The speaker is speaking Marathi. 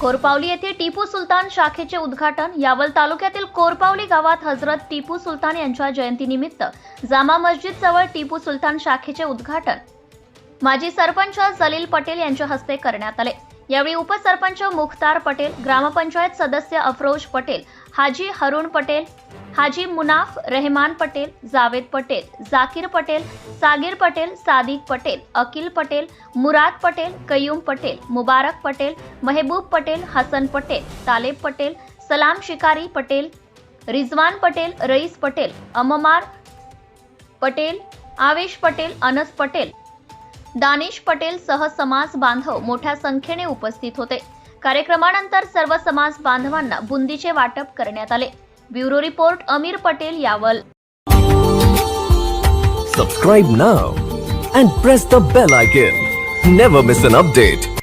कोरपावली येथे टिपू सुलतान शाखेचे उद्घाटन. यावल तालुक्यातील कोरपावली गावात हजरत टिपू सुलतान यांच्या जयंतीनिमित्त जामा मस्जिद जवळ टिपू सुलतान शाखेचे उद्घाटन. माजी सरपंच जलील पटेल यांच्या हस्ते करण्यात आले. यावेळी उपसरपंच मुख्तार पटेल ग्रामपंचायत सदस्य अफरोज पटेल हाजी हरुण पटेल हाजी मुनाफ रेहमान पटेल जावेद पटेल जाकीर पटेल सागीर पटेल सादिक पटेल अकिल पटेल मुराद पटेल कयूम पटेल मुबारक पटेल महबूब पटेल हसन पटेल तालेब पटेल सलाम शिकारी पटेल रिजवान पटेल रईस पटेल अममार पटेल आवेश पटेल अनस पटेल दानिश पटेल सह समाज बांधव मोठ्या संख्येने उपस्थित होते. कार्यक्रमानंतर सर्व समाज बांधवांना बुंदीचे वाटप करण्यात आले. Bureau report Amir Patel Yawal Subscribe now and press the bell icon. Never miss an update.